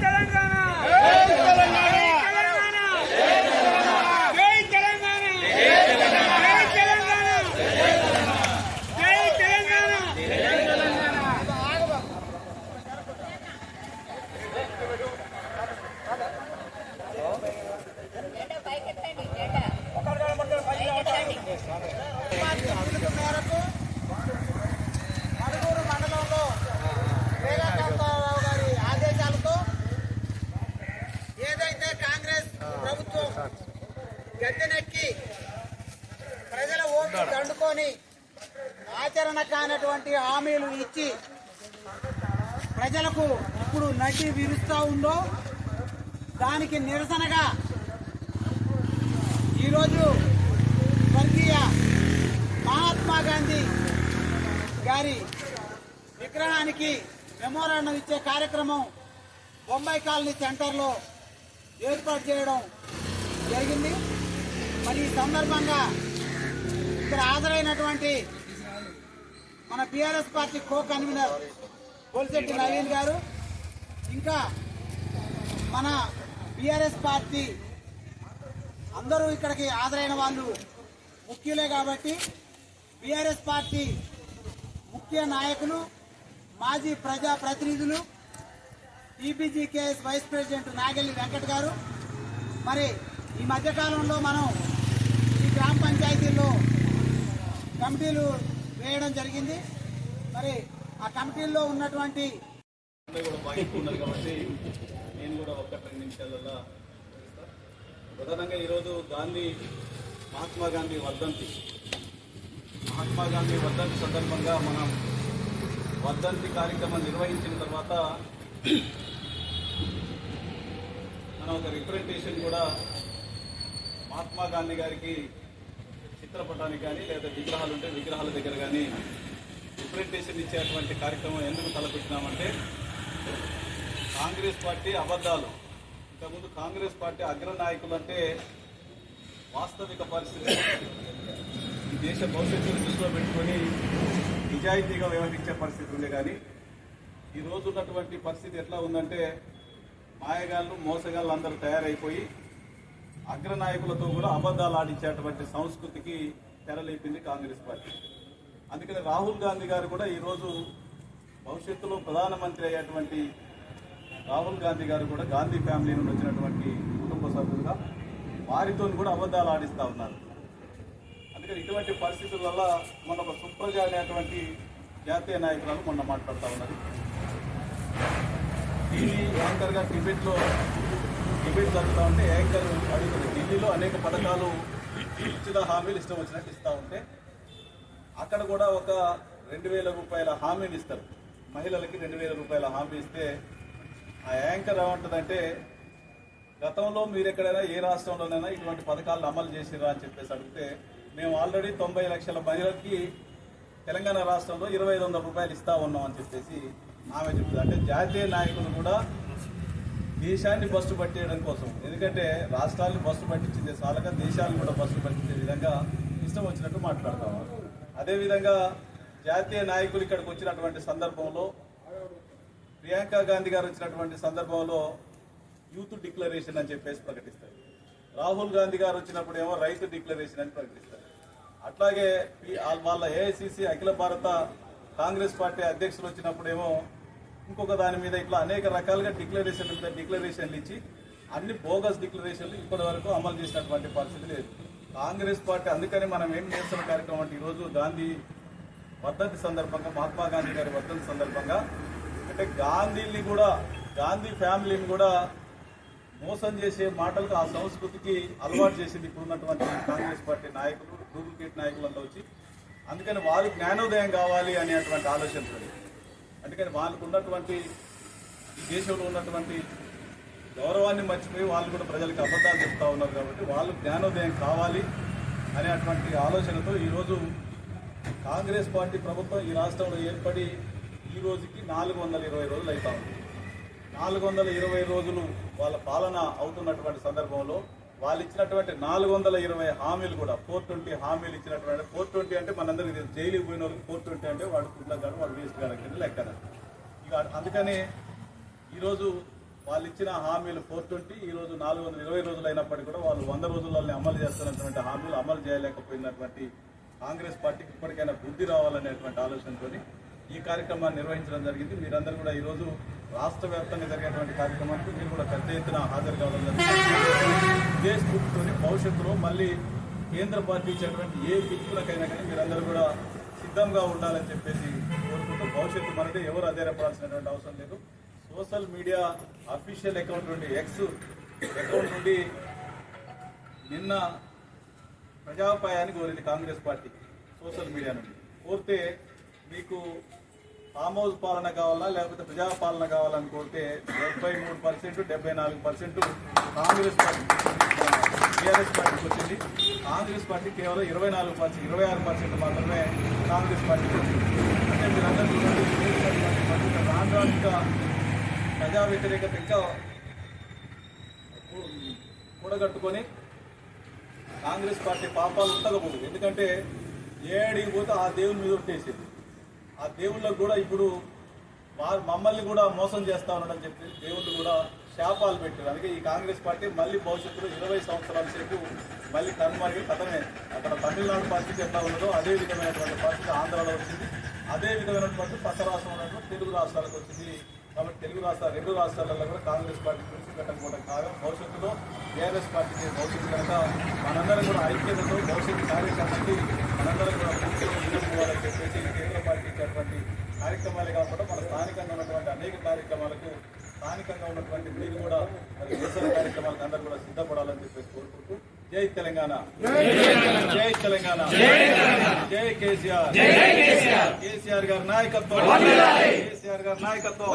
తెలంగాణ జై తెలంగాణ జై తెలంగాణ జై తెలంగాణ జై తెలంగాణ పిలుపు మేరకు మణుగూరు మండలంలో వేగకాంతారావు గారి ఆదేశాలతో ఏదైతే కాంగ్రెస్ ప్రభుత్వం గద్దెనెక్కి ప్రజల పట్టుకొని ఆచరణ కానటువంటి హామీలు ఇచ్చి ప్రజలకు ఇప్పుడు నటి విరుస్తూ ఉందో దానికి నిరసనగా ఈరోజు స్వర్గీయ మహాత్మా గాంధీ గారి విగ్రహానికి మెమోరాండం ఇచ్చే కార్యక్రమం బొంబాయి కాలనీ సెంటర్లో ఏర్పాటు చేయడం జరిగింది. మరి ఈ సందర్భంగా ఇక్కడ హాజరైనటువంటి మన BRS party co convener Polishetti Naveen garu ఇంకా మన బీఆర్ఎస్ పార్టీ అందరూ ఇక్కడికి హాజరైన వాళ్ళు ముఖ్యులే కాబట్టి బీఆర్ఎస్ పార్టీ ముఖ్య నాయకులు మాజీ ప్రజా ప్రతినిధులు TPGKS vice president Nagelli Venkat garu. మరి ఈ మధ్యకాలంలో మనం ఈ గ్రామ పంచాయతీల్లో కమిటీలు వేయడం జరిగింది. మరి ఆ కమిటీల్లో ఉన్నటువంటి కూడా కాబట్టి నేను కూడా ఒక్క రెండు నిమిషాలలో ప్రధానంగా ఈరోజు గాంధీ మహాత్మా గాంధీ వర్ధంతి. మహాత్మా గాంధీ వర్ధంతి సందర్భంగా మనం వర్ధంతి కార్యక్రమం నిర్వహించిన తర్వాత మనం ఒక రిప్రజెంటేషన్ కూడా మహాత్మా గాంధీ గారికి చిత్రపటానికి కానీ లేదా విగ్రహాలు ఉంటే విగ్రహాల దగ్గర కానీ రిప్రజెంటేషన్ ఇచ్చేటువంటి కార్యక్రమం ఎందుకు తలపెట్టినామంటే కాంగ్రెస్ పార్టీ అబద్ధాలు. ఇంతకుముందు కాంగ్రెస్ పార్టీ అగ్ర నాయకులు అంటే వాస్తవిక పరిస్థితి. ఈ దేశ భవిష్యత్తును దృష్టిలో పెట్టుకొని నిజాయితీగా వ్యవహరించే పరిస్థితి ఉంది కానీ ఈ రోజు ఉన్నటువంటి పరిస్థితి ఎట్లా ఉందంటే మాయగాళ్ళు మోసగాళ్ళు అందరూ తయారైపోయి అగ్ర నాయకులతో కూడా అబద్ధాలు ఆడించేటువంటి సంస్కృతికి తెరలేపింది కాంగ్రెస్ పార్టీ. అందుకని రాహుల్ గాంధీ గారు కూడా ఈరోజు భవిష్యత్తులో ప్రధానమంత్రి అయ్యేటువంటి రాహుల్ గాంధీ గారు కూడా గాంధీ ఫ్యామిలీ నుండి వచ్చినటువంటి కుటుంబ సభ్యులుగా వారితో కూడా అబద్ధాలు ఆడిస్తూ ఉన్నారు. అందుకని ఇటువంటి పరిస్థితుల వల్ల మన ఒక సుప్రజ అనేటువంటి జాతీయ నాయకురాలు మొన్న మాట్లాడుతూ ఉన్నారు టీవీ యాంకర్గా టిబెట్లో డిబేట్ జరుగుతూ ఉంటే యాంకర్ అడుగుతుంది. ఢిల్లీలో అనేక పథకాలు ఇచ్చిన హామీలు ఇష్టం వచ్చినట్టు ఇస్తూ ఉంటే అక్కడ కూడా ఒక రెండు వేల రూపాయల హామీని ఇస్తారు. మహిళలకి రెండు వేల రూపాయల హామీ ఇస్తే ఆ యాంకర్ ఏమంటుందంటే గతంలో మీరు ఎక్కడైనా ఏ రాష్ట్రంలోనైనా ఇటువంటి పథకాలను అమలు చేసిరా అని చెప్పేసి అడిగితే మేము ఆల్రెడీ తొంభై లక్షల మహిళలకి తెలంగాణ రాష్ట్రంలో ఇరవై ఐదు వందల రూపాయలు ఇస్తా ఉన్నాం అని చెప్పేసి ఆమె చెప్తుంది. అంటే జాతీయ నాయకులు కూడా దేశాన్ని బస్సు పట్టేయడం కోసం. ఎందుకంటే రాష్ట్రాలను బస్సు పట్టించింది చాలక దేశాలను కూడా బస్సు పట్టించే విధంగా ఇష్టం వచ్చినట్టు మాట్లాడతాము అదేవిధంగా జాతీయ నాయకులు ఇక్కడికి వచ్చినటువంటి సందర్భంలో ప్రియాంక గాంధీ గారు వచ్చినటువంటి సందర్భంలో యూత్ డిక్లరేషన్ అని చెప్పేసి ప్రకటిస్తారు. రాహుల్ గాంధీ గారు వచ్చినప్పుడు ఏమో రైతు డిక్లరేషన్ అని ప్రకటిస్తారు. అట్లాగే ఈ- వాళ్ళ ఏఐసిసి అఖిల భారత కాంగ్రెస్ పార్టీ అధ్యక్షులు వచ్చినప్పుడేమో ఇంకొక దాని మీద ఇట్లా అనేక రకాలుగా డిక్లరేషన్ల మీద డిక్లరేషన్లు ఇచ్చి అన్ని బోగస్ డిక్లరేషన్లు ఇప్పటి వరకు అమలు చేసినటువంటి పరిస్థితి లేదు. కాంగ్రెస్ పార్టీ అందుకని మనం ఏం చేస్తున్న కార్యక్రమం అంటే ఈరోజు గాంధీ వర్ధంతి సందర్భంగా మహాత్మా గాంధీ గారి వర్ధంతి సందర్భంగా అంటే గాంధీని కూడా గాంధీ ఫ్యామిలీని కూడా మోసం చేసే మాటలకు ఆ సంస్కృతికి అలవాటు చేసింది ఇప్పుడున్నటువంటి కాంగ్రెస్ పార్టీ నాయకులు డూప్లికేట్ నాయకులంతా వచ్చి. అందుకని వారు జ్ఞానోదయం కావాలి అనేటువంటి ఆలోచనతో అందుకని వాళ్ళకు ఉన్నటువంటి ఈ దేశంలో ఉన్నటువంటి గౌరవాన్ని మర్చిపోయి వాళ్ళు కూడా ప్రజలకు అబద్ధాలు చెప్తా ఉన్నారు కాబట్టి వాళ్ళు జ్ఞానోదయం కావాలి అనేటువంటి ఆలోచనతో ఈరోజు కాంగ్రెస్ పార్టీ ప్రభుత్వం ఈ రాష్ట్రంలో ఏర్పడి ఈ రోజుకి నాలుగు వందల ఇరవై రోజులు అవుతా ఉంది. నాలుగు వందల ఇరవై రోజులు వాళ్ళ పాలన అవుతున్నటువంటి సందర్భంలో వాళ్ళు ఇచ్చినటువంటి నాలుగు వందల ఇరవై హామీలు కూడా ఫోర్ ట్వంటీ హామీలు ఇచ్చినటువంటి ఫోర్ ట్వంటీ అంటే మనందరికీ జైలుకి పోయిన వాళ్ళకి ఫోర్ ట్వంటీ అంటే వాడు కుండగాడు వాడు వేస్ట్ గాడు కింద లెక్కన ఇక అందుకని ఈరోజు వాళ్ళు ఇచ్చిన హామీలు ఫోర్ ట్వంటీ ఈరోజు నాలుగు వందల ఇరవై రోజులు అయినప్పటికీ కూడా వాళ్ళు వంద రోజుల్లోనే అమలు చేస్తున్నటువంటి హామీలు అమలు చేయలేకపోయినటువంటి కాంగ్రెస్ పార్టీకి ఇప్పటికైనా బుద్ధి రావాలనేటువంటి ఆలోచనతో ఈ కార్యక్రమాన్ని నిర్వహించడం జరిగింది. మీరందరూ కూడా ఈరోజు రాష్ట్ర వ్యాప్తంగా జరిగేటువంటి కార్యక్రమానికి మీరు కూడా పెద్ద ఎత్తున హాజరు కావడం ఇదే స్ఫూర్తితోని భవిష్యత్తులో మళ్ళీ కేంద్ర పార్టీ ఇచ్చేటువంటి ఏ పిలుపులకైనా కానీ మీరందరూ కూడా సిద్ధంగా ఉండాలని చెప్పేసి కోరుకుంటూ భవిష్యత్తు మనకి ఎవరు అధైర్యపడాల్సినటువంటి అవసరం లేదు. సోషల్ మీడియా అఫీషియల్ అకౌంట్ నుండి ఎక్స్ అకౌంట్ నుండి నిన్న ప్రజాపాయాన్ని కోరింది కాంగ్రెస్ పార్టీ సోషల్ మీడియా నుండి. కోరితే మీకు ఫామ్ పాలన కావాలా లేకపోతే ప్రజా పాలన కావాలని కోరితే డెబ్బై మూడు పర్సెంట్ డెబ్బై నాలుగు పర్సెంట్ కాంగ్రెస్ పార్టీ టీఆర్ఎస్ పార్టీకి వచ్చింది. కాంగ్రెస్ పార్టీ కేవలం ఇరవై నాలుగు పర్సెంట్ ఇరవై ఆరు పర్సెంట్ మాత్రమే కాంగ్రెస్ పార్టీకి వచ్చింది. అంటే మీరందరూ చూడండి పార్టీ ప్రజా వ్యతిరేకత ఇంకా కూడగట్టుకొని కాంగ్రెస్ పార్టీ పాపాలు ఉండకపోదు ఎందుకంటే ఏడికి పోతే ఆ దేవుని మీద ఒట్టేసేది. ఆ దేవుళ్ళకు కూడా ఇప్పుడు మమ్మల్ని కూడా మోసం చేస్తా ఉన్నాడని చెప్పి దేవుళ్ళు కూడా శాపాలు పెట్టారు. అందుకే ఈ కాంగ్రెస్ పార్టీ మళ్ళీ భవిష్యత్తులో ఇరవై సంవత్సరాల సేపు మళ్ళీ కనుమరుగు కథమే అక్కడ తమిళనాడు పరిస్థితి ఎట్లా ఉన్నదో అదే విధమైనటువంటి పరిస్థితి ఆంధ్రాలో వచ్చింది. అదే విధమైనటువంటి పక్క రాష్ట్రం ఉన్నటువంటి తెలుగు రాష్ట్రాలకు వచ్చింది. కాబట్టి తెలుగు రాష్ట్రాలు రెండు రాష్ట్రాలలో కూడా కాంగ్రెస్ పార్టీ గురించి పెట్టకపోవడం కాగా భవిష్యత్తులో టీఆర్ఎస్ పార్టీకి భవిష్యత్తు కనుక కూడా ఐక్యతతో భవిష్యత్తు కార్యక్రమానికి మనందరం కూడా పూర్తిగా చెప్పేసి కేంద్ర పార్టీ ఇచ్చేటువంటి కార్యక్రమాలే కాకుండా మన స్థానికంగా ఉన్నటువంటి అనేక కార్యక్రమాలకు స్థానికంగా ఉన్నటువంటి మీరు కూడా మరి నిరసన కార్యక్రమాలకు అందరూ కూడా సిద్ధపడాలని చెప్పేసి కోరుకుంటూ జై తెలంగాణ. జై తెలంగాణ. జై కేసీఆర్. కేసీఆర్. గారి నాయకత్వం. కేసీఆర్ గారి నాయకత్వం.